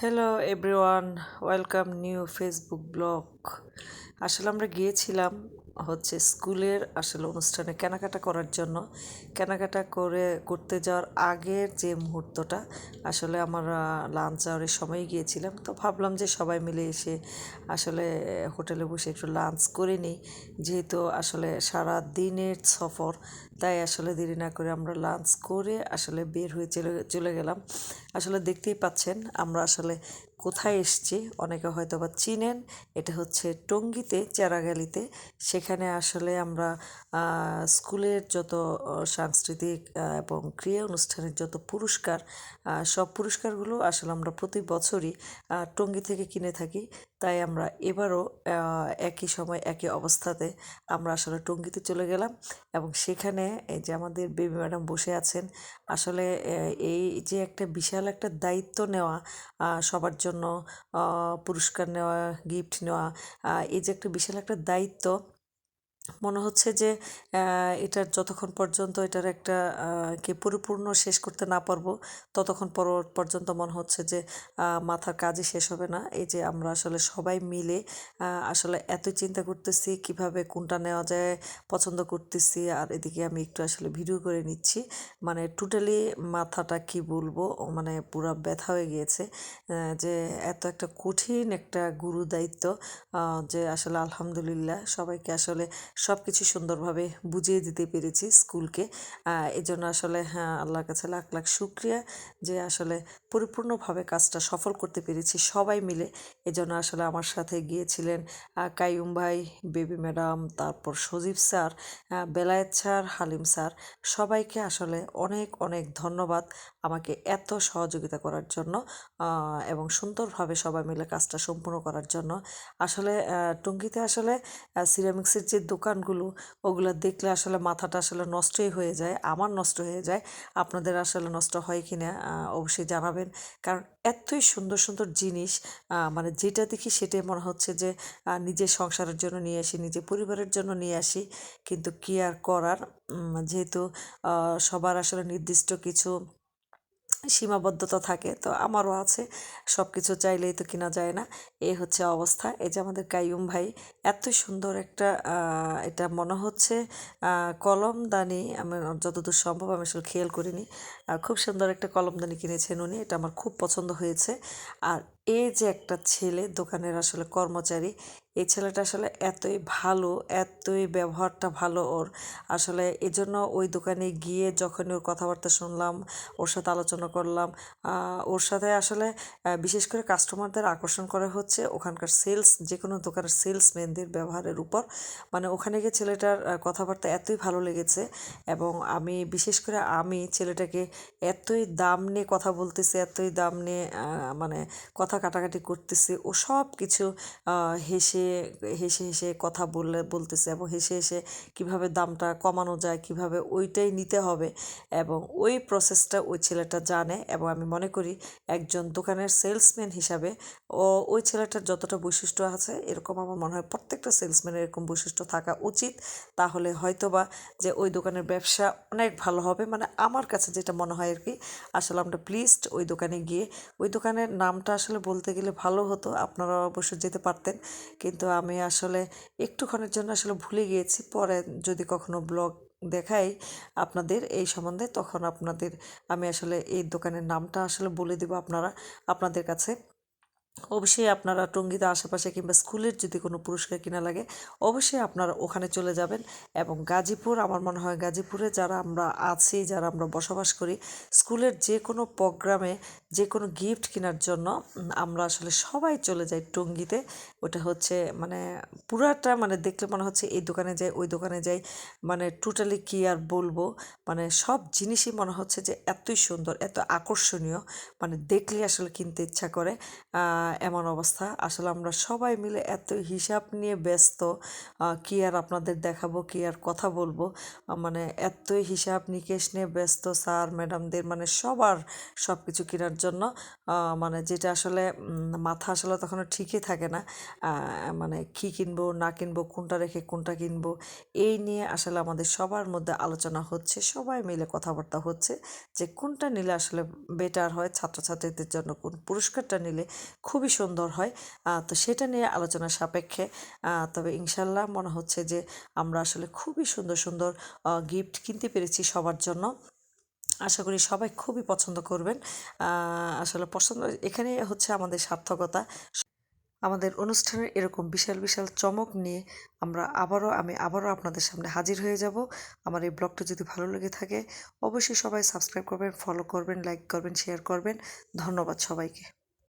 hello everyone welcome new facebook blog. আসলে আমরা গিয়েছিলাম হচ্ছে স্কুলের আসলে অনুষ্ঠানে কেনাকাটা করার জন্য। কেনাকাটা করে, করতে যাওয়ার আগের যে মুহূর্তটা, আসলে আমার লাঞ্চ আওয়ারের সময় গিয়েছিলাম। তো ভাবলাম যে সবাই মিলে এসে আসলে হোটেলে বসে একটু লাঞ্চ করে নিই। যেহেতু আসলে সারা দিনের সফর, তাই আসলে দেরি না করে আমরা লাঞ্চ করে আসলে বের হয়ে চলে চলে গেলাম। আসলে দেখতেই পাচ্ছেন, আমরা আসলে কোথায় এসছি? অনেকে হয়তো বা চিনেন। এটা হচ্ছে টঙ্গিতে, চেরাগালিতে। সেখানে আসলে আমরা স্কুলের যত সাংস্কৃতিক এবং ক্রিয়া অনুষ্ঠানের যত পুরস্কার সব পুরস্কারগুলো আসলে আমরা প্রতি বছরই টঙ্গি থেকে কিনে থাকি। তাই আমরা এবারও একই সময়, একই অবস্থাতে আমরা আসলে টঙ্গিতে চলে গেলাম এবং সেখানে এই যে আমাদের বেবি ম্যাডাম বসে আছেন, আসলে এই যে একটা বিশাল একটা দায়িত্ব নেওয়া সবার জন্য পুরস্কার নেওয়া, গিফট নেওয়া এই যে একটা বিশাল একটা দায়িত্ব মনে হচ্ছে যে এটার যতক্ষণ পর্যন্ত এটার একটা কে পরিপূর্ণ শেষ করতে না পারব, ততক্ষণ পর, পর্যন্ত মনে হচ্ছে যে মাথার কাজই শেষ হবে না। এই যে আমরা আসলে সবাই মিলে আসলে এতই চিন্তা করতেছি কীভাবে কোনটা নেওয়া যায়, পছন্দ করতেছি, আর এদিকে আমি একটু আসলে ভিডিও করে নিচ্ছি। মানে টোটালি মাথাটা কি বলব মানে পুরো ব্যথা হয়ে গিয়েছে যে এত একটা কঠিন একটা গুরু দায়িত্ব যে আসলে আলহামদুলিল্লাহ সবাইকে আসলে সব কিছু সুন্দরভাবে বুঝিয়ে দিতে পেরেছি স্কুলকে। এই জন্য আসলে হ্যাঁ আল্লাহর কাছে লাখ লাখ শুক্রিয়া যে আসলে পরিপূর্ণভাবে কাজটা সফল করতে পেরেছি সবাই মিলে। এজন্য আসলে আমার সাথে গিয়েছিলেন কাইয়ুম ভাই, বেবি ম্যাডাম, তারপর Sajib sir Belayet sir, Halim sir, সবাইকে আসলে অনেক অনেক ধন্যবাদ আমাকে এত সহযোগিতা করার জন্য এবং সুন্দরভাবে সবাই মিলে কাজটা সম্পূর্ণ করার জন্য। আসলে টঙ্গিতে আসলে সিরামিক্সের যে দোকানগুলো, ওগুলো দেখলে আসলে মাথাটা আসলে নষ্টই হয়ে যায়, আমার নষ্ট হয়ে যায়, আপনাদের আসলে নষ্ট হয় কি না অবশ্যই জানাবেন। কারণ এতই সুন্দর সুন্দর জিনিস মানে যেটা দেখি সেটাই মনে হচ্ছে যে নিজের সংসারের জন্য নিয়ে আসি, নিজের পরিবারের জন্য নিয়ে আসি। কিন্তু কি আর করার? যেহেতু সবার আসলে নির্দিষ্ট কিছু সীমাবদ্ধতা থাকে, তো আমারও আছে। সব কিছু চাইলেই তো কেনা যায় না। এ হচ্ছে অবস্থা। এই যে আমাদের কাইয়ুম ভাই, এত সুন্দর একটা এটা মনে হচ্ছে কলমদানি আমি যতদূর সম্ভব আমি আসলে খেয়াল করিনি। খুব সুন্দর একটা কলমদানি কিনেছেন উনি, এটা আমার খুব পছন্দ হয়েছে। আর এই যে একটা ছেলে দোকানের আসলে কর্মচারী, এই ছেলেটা আসলে এতই ভালো, এতই ব্যবহারটা ভালো ওর। আসলে এজন্য ওই দোকানে গিয়ে যখন ওর কথাবার্তা শুনলাম, ওর সাথে আলোচনা করলাম ওর সাথে আসলে বিশেষ করে কাস্টমারদের আকর্ষণ করা হচ্ছে ওখানকার সেলস যে কোনো দোকানের সেলসম্যানদের ব্যবহারের উপর। মানে ওখানে গিয়ে ছেলেটার কথাবার্তা এতই ভালো লেগেছে এবং আমি, বিশেষ করে আমি ছেলেটাকে এতই দাম নিয়ে কথা বলতেছে, এতই দাম নিয়ে মানে কথা কাটাকাটি করতেছে, ও সব কিছু হেসে হেসে হেসে কথা বললে বলতেছে এবং হেসে হেসে কীভাবে দামটা কমানো যায়, কীভাবে ওইটাই নিতে হবে এবং ওই প্রসেসটা ওই ছেলেটা জানে এবং আমি মনে করি একজন দোকানের সেলসম্যান হিসাবে ও, ওই ছেলেটার যতটা বৈশিষ্ট্য আছে, এরকম আমার মনে হয় প্রত্যেকটা সেলসম্যানের এরকম বৈশিষ্ট্য থাকা উচিত। তাহলে হয়তোবা যে ওই দোকানের ব্যবসা অনেক ভালো হবে। মানে আমার কাছে যেটা মনে হয় আর কি। আসলে আমরা প্লিজড ওই দোকানে গিয়ে, ওই দোকানের নামটা আসলে বলতে গেলে ভালো হতো, আপনারা অবশ্য যেতে পারতেন। কিন্তু আমি আসলে একটুক্ষণের জন্য আসলে ভুলে গিয়েছি। পরে যদি কখনো ব্লগ দেখাই আপনাদের এই সম্বন্ধে, তখন আপনাদের আমি আসলে এই দোকানের নামটা আসলে বলে দেব আপনারা, আপনাদের কাছে। অবশ্যই আপনারা টঙ্গিতে আশেপাশে কিংবা স্কুলের যদি কোনো পুরস্কার কিনা লাগে, অবশ্যই আপনারা ওখানে চলে যাবেন। এবং গাজীপুর, আমার মনে হয় গাজীপুরে যারা আমরা আছি, যারা আমরা বসবাস করি, স্কুলের যে কোনো প্রোগ্রামে যে কোনো গিফট কেনার জন্য আমরা আসলে সবাই চলে যাই টঙ্গিতে। ওটা হচ্ছে মানে পুরাটা মানে দেখলে মনে হচ্ছে এই দোকানে যাই, ওই দোকানে যাই। মানে টোটালি কী আর বলব? মানে সব জিনিসই মনে হচ্ছে যে এতই সুন্দর, এত আকর্ষণীয়। মানে দেখলে আসলে কিনতে ইচ্ছা করে। এমন অবস্থা। আসলে আমরা সবাই মিলে এত হিসাব নিয়ে ব্যস্ত কি আর আপনাদের দেখাবো, কি আর কথা বলব? মানে এতই হিসাব নিকেশ নিয়ে ব্যস্ত স্যার, ম্যাডামদের মানে সবার সব কিছু কেনার জন্য মানে যেটা আসলে মাথা আসলে তখন ঠিকই থাকে না। মানে কি কিনবো, না কিনবো, কোনটা রেখে কোনটা কিনবো, এই নিয়ে আসলে আমাদের সবার মধ্যে আলোচনা হচ্ছে, সবাই মিলে কথাবার্তা হচ্ছে, যে কোনটা নিলে আসলে বেটার হয় ছাত্রছাত্রীদের জন্য, কোন পুরস্কারটা নিলে খুবই সুন্দর হয়। তো সেটা নিয়ে আলোচনা সাপেক্ষে তবে ইনশাল্লাহ মনে হচ্ছে যে আমরা আসলে খুবই সুন্দর সুন্দর গিফট কিনতে পেরেছি সবার জন্য। আশা করি সবাই খুবই পছন্দ করবেন। আসলে পছন্দ, এখানে হচ্ছে আমাদের সার্থকতা। আমাদের অনুষ্ঠানের এরকম বিশাল বিশাল চমক নিয়ে আমরা আবারও, আমি আবারও আপনাদের সামনে হাজির হয়ে যাব। আমার এই ব্লগটা যদি ভালো লেগে থাকে, অবশ্যই সবাই সাবস্ক্রাইব করবেন, ফলো করবেন লাইক করবেন শেয়ার করবেন। ধন্যবাদ সবাইকে।